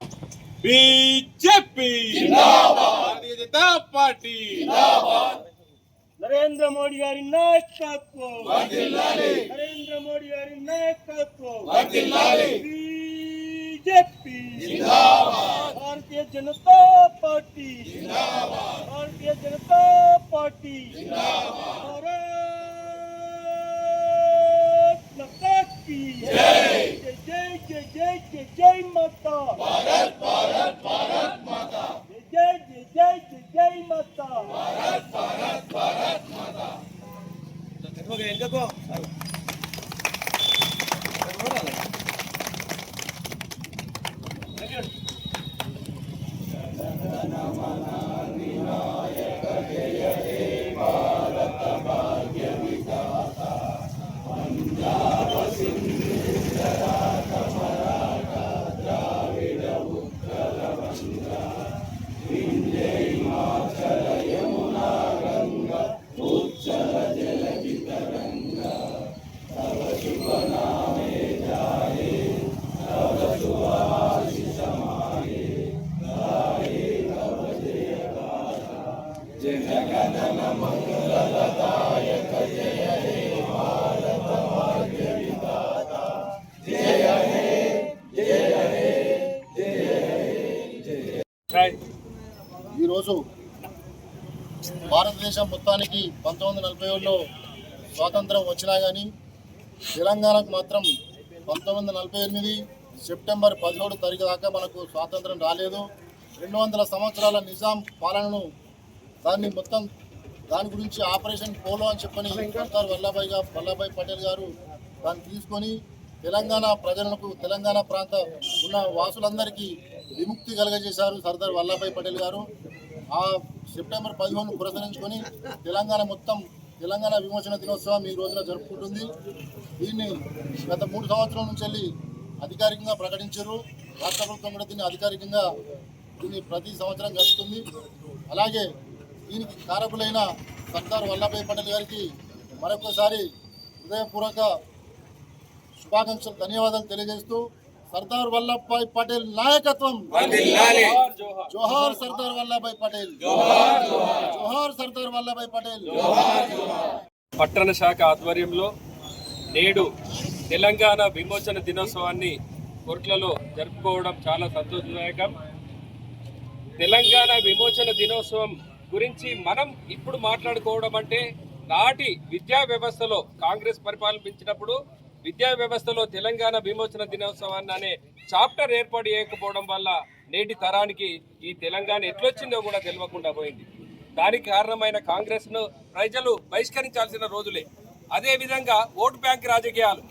BJP Bharatiya Janata Party Narendra Modi గారి నాయకత్వం నరేంద్ర మోడీ గారి నాయకత్వం బీజేపీ భారతీయ జనతా పార్టీ భారతీయ జనతా పార్టీ భారత్ మాతా ok 这个 ఈరోజు భారతదేశం మొత్తానికి పంతొమ్మిది వందల నలభై ఏడులో స్వాతంత్రం వచ్చినా కానీ తెలంగాణకు మాత్రం పంతొమ్మిది నలభై ఎనిమిది సెప్టెంబర్ పదిహేడు తారీఖు దాకా మనకు స్వాతంత్రం రాలేదు. రెండు వందల సంవత్సరాల నిజాం పాలనను దాన్ని మొత్తం దాని గురించి ఆపరేషన్ పోలో అని చెప్పని సర్దార్ వల్లభాయ్ వల్లభాయ్ పటేల్ గారు దాన్ని తీసుకొని తెలంగాణ ప్రజలకు తెలంగాణ ప్రాంత ఉన్న వాసులందరికీ విముక్తి కలగజేశారు సర్దార్ వల్లభాయ్ పటేల్ గారు. ఆ సెప్టెంబర్ పదిహేను పురస్కరించుకొని తెలంగాణ మొత్తం తెలంగాణ విమోచన దినోత్సవం ఈ రోజున జరుపుకుంటుంది. దీన్ని గత మూడు సంవత్సరాల నుంచి వెళ్ళి అధికారికంగా ప్రకటించారు. రాష్ట్ర ప్రభుత్వం కూడా దీన్ని అధికారికంగా దీన్ని ప్రతి సంవత్సరం జరుపుతుంది. అలాగే దీనికి కారకులైన సర్దార్ వల్లభాయ్ పటేల్ గారికి మరొకసారి హృదయపూర్వక శుభాకాంక్షలు ధన్యవాదాలు తెలియజేస్తూ సర్దార్ వల్లభాయ్ పటేల్ నాయకత్వం. జోహార్ సర్దార్ వల్లభాయ్ పటేల్. జోహార్ సర్దార్ వల్లభాయ్ పటేల్. పట్టణ శాఖ ఆధ్వర్యంలో నేడు తెలంగాణ విమోచన దినోత్సవాన్ని కోర్టులలో జరుపుకోవడం చాలా సంతోషదాయకం. తెలంగాణ విమోచన దినోత్సవం గురించి మనం ఇప్పుడు మాట్లాడుకోవడం అంటే నాటి విద్యా వ్యవస్థలో కాంగ్రెస్ పరిపాలించినప్పుడు విద్యా వ్యవస్థలో తెలంగాణ విమోచన దినోత్సవాన్ని అనే చాప్టర్ ఏర్పాటు చేయకపోవడం వల్ల నేటి తరానికి ఈ తెలంగాణ ఎట్లొచ్చిందో కూడా తెలియకుండా పోయింది. దానికి కారణమైన కాంగ్రెస్ను ప్రజలు బహిష్కరించాల్సిన రోజులే. అదే విధంగా ఓటు బ్యాంక్ రాజకీయాలు.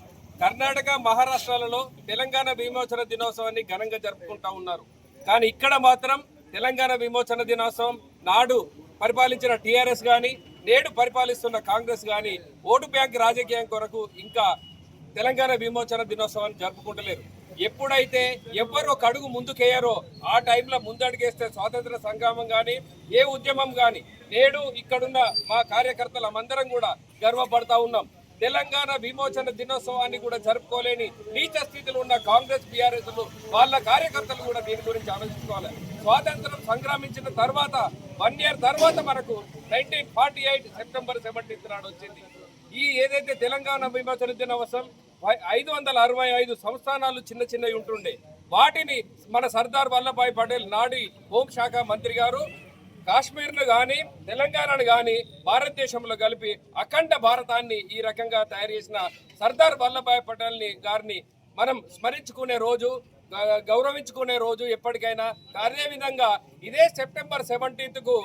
కర్ణాటక మహారాష్ట్రాలలో తెలంగాణ విమోచన దినోత్సవాన్ని ఘనంగా జరుపుకుంటా ఉన్నారు. కానీ ఇక్కడ మాత్రం తెలంగాణ విమోచన దినోత్సవం నాడు పరిపాలించిన టీఆర్ఎస్ కానీ నేడు పరిపాలిస్తున్న కాంగ్రెస్ కానీ ఓటు బ్యాంక్ రాజకీయం కొరకు ఇంకా తెలంగాణ విమోచన దినోత్సవాన్ని జరుపుకుంటలేరు. ఎప్పుడైతే ఎవ్వరు ఒక అడుగు ముందుకేయారో ఆ టైంలో ముందడుగేస్తే స్వాతంత్ర సంగ్రామం కానీ ఏ ఉద్యమం కానీ నేడు ఇక్కడున్న మా కార్యకర్తలమందరం కూడా గర్వపడతా ఉన్నాం. తెలంగాణ విమోచన దినోత్సవాన్ని కూడా జరుపుకోలేని నీచ స్థితిలో ఉన్న కాంగ్రెస్ బీఆర్ఎస్లు వాళ్ళ కార్యకర్తలు కూడా దీని గురించి ఆలోచించుకోవాలి. స్వాతంత్రం సంగ్రామించిన తర్వాత వన్ ఇయర్ తర్వాత మనకు nineteen forty eight September seventeenth నాడు వచ్చింది. ఈ ఏదైతే తెలంగాణ విమోచన దినోత్సవం ఐదు వందల అరవై ఐదు సంస్థానాలు చిన్న చిన్నవి ఉంటుండే. వాటిని మన సర్దార్ వల్లభాయ్ పటేల్ నాడి హోంశాఖ మంత్రి గారు కాశ్మీర్ను కానీ తెలంగాణను కానీ భారతదేశంలో కలిపి అఖండ భారతాన్ని ఈ రకంగా తయారు చేసిన సర్దార్ వల్లభాయ్ పటేల్ని గారిని మనం స్మరించుకునే రోజు గ- గౌరవించుకునే రోజు ఎప్పటికైనా అదే విధంగా ఇదే సెప్టెంబర్ సెవెంటీన్త్కు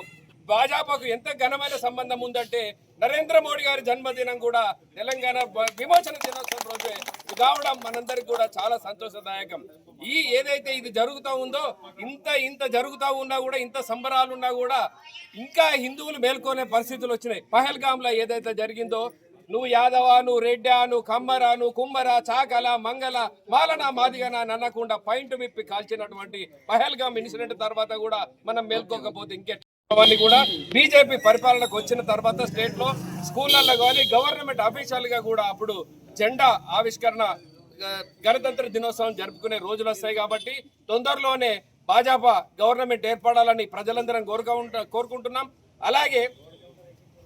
భాజపాకు ఎంత ఘనమైన సంబంధం ఉందంటే నరేంద్ర మోడీ గారి జన్మదినం కూడా తెలంగాణ విమోచన దినోత్సవం రోజే కావడం మనందరికి కూడా చాలా సంతోషదాయకం. ఈ ఏదైతే ఇది జరుగుతూ ఉందో ఇంత ఇంత జరుగుతూ ఉన్నా కూడా ఇంత సంబరాలు ఉన్నా కూడా ఇంకా హిందువులు మేల్కొనే పరిస్థితులు వచ్చినాయి. పహల్గామ్లో ఏదైతే జరిగిందో నువ్వు యాదవా నువ్వు రెడ్డా నువ్వు కమ్మరా నువ్వు కుమ్మరా చాకల మంగళ మాలన మాదిగన నన్నకుండా అనకుండా పాయింట్ విప్పి కాల్చినటువంటి పహల్గామ్ ఇన్సిడెంట్ తర్వాత కూడా మనం మేల్కోకపోతే ఇంకెట్ అవన్నీ కూడా బీజేపీ పరిపాలనకు వచ్చిన తర్వాత స్టేట్లో స్కూళ్ళల్లో కానీ గవర్నమెంట్ అఫీషియల్గా కూడా అప్పుడు జెండా ఆవిష్కరణ గణతంత్ర దినోత్సవం జరుపుకునే రోజులు వస్తాయి కాబట్టి తొందరలోనే భాజపా గవర్నమెంట్ ఏర్పడాలని ప్రజలందరం కోరుక కోరుకుంటున్నాం. అలాగే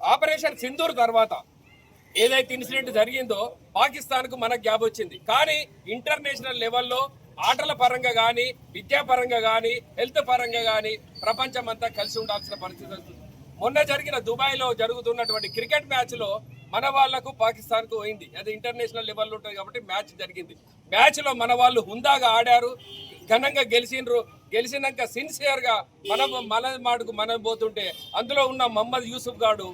ఆపరేషన్ సింధూర్ తర్వాత ఏదైతే ఇన్సిడెంట్ జరిగిందో పాకిస్తాన్కు మనకు గ్యాప్ వచ్చింది. కానీ ఇంటర్నేషనల్ లెవెల్లో ఆటల పరంగా కానీ విద్యాపరంగా కానీ హెల్త్ పరంగా కానీ ప్రపంచం అంతా కలిసి ఉండాల్సిన పరిస్థితి వస్తుంది. మొన్న జరిగిన దుబాయ్లో జరుగుతున్నటువంటి క్రికెట్ మ్యాచ్లో మన వాళ్ళకు పాకిస్తాన్కు పోయింది. అది ఇంటర్నేషనల్ లెవెల్లో ఉంటుంది కాబట్టి మ్యాచ్ జరిగింది. మ్యాచ్లో మన వాళ్ళు హుందాగా ఆడారు ఘనంగా గెలిచిండ్రు. గెలిచినాక సిన్సియర్గా మన మన మాటకు మనం పోతుంటే అందులో ఉన్న మహమ్మద్ యూసుఫ్ గాడు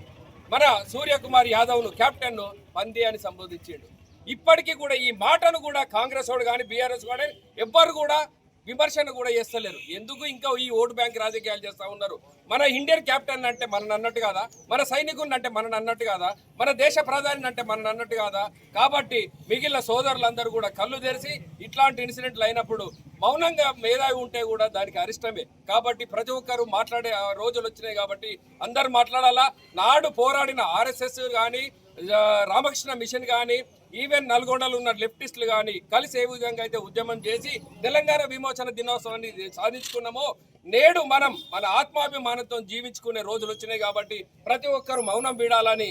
మన సూర్యకుమార్ యాదవ్ను కెప్టెన్ను పంది అని సంబోధించాడు. ఇప్పటికీ కూడా ఈ మాటను కూడా కాంగ్రెస్ వాడు కానీ బీఆర్ఎస్ కానీ ఎవ్వరు కూడా విమర్శన కూడా చేస్తలేరు. ఎందుకు ఇంకా ఈ ఓటు బ్యాంక్ రాజకీయాలు చేస్తూ ఉన్నారు? మన ఇండియన్ కెప్టెన్ అంటే మన అన్నట్టు కాదా? మన సైనికుని అంటే మన అన్నట్టు కాదా? మన దేశ ప్రధాని అంటే మన అన్నట్టు కాదా? కాబట్టి మిగిలిన సోదరులందరూ కూడా కళ్ళు తెరిచి ఇట్లాంటి ఇన్సిడెంట్లు అయినప్పుడు మౌనంగా మేధావి ఉంటే కూడా దానికి అరిష్టమే. కాబట్టి ప్రతి ఒక్కరు మాట్లాడే ఆ రోజులు వచ్చినాయి కాబట్టి అందరు మాట్లాడాలా? నాడు పోరాడిన ఆర్ఎస్ఎస్ కానీ రామకృష్ణ మిషన్ కానీ ఈవెన్ నల్గొండలో ఉన్న లెఫ్టిస్టులు కానీ కలిసి ఏ విధంగా అయితే ఉద్యమం చేసి తెలంగాణ విమోచన దినోత్సవాన్ని సాధించుకున్నామో నేడు మనం మన ఆత్మాభిమానంతో జీవించుకునే రోజులు వచ్చినాయి కాబట్టి ప్రతి ఒక్కరు మౌనం వీడాలని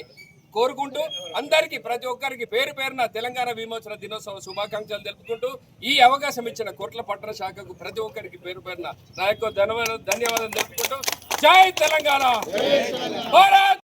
కోరుకుంటూ అందరికీ ప్రతి ఒక్కరికి పేరు పేరున తెలంగాణ విమోచన దినోత్సవ శుభాకాంక్షలు తెలుపుకుంటూ ఈ అవకాశం ఇచ్చిన కోట్ల పట్టణ శాఖకు ప్రతి ఒక్కరికి పేరు పేరున నా యొక్క ధన్యవాదాలు ధన్యవాదాలు తెలుపుకుంటూ జై తెలంగాణ! భారత్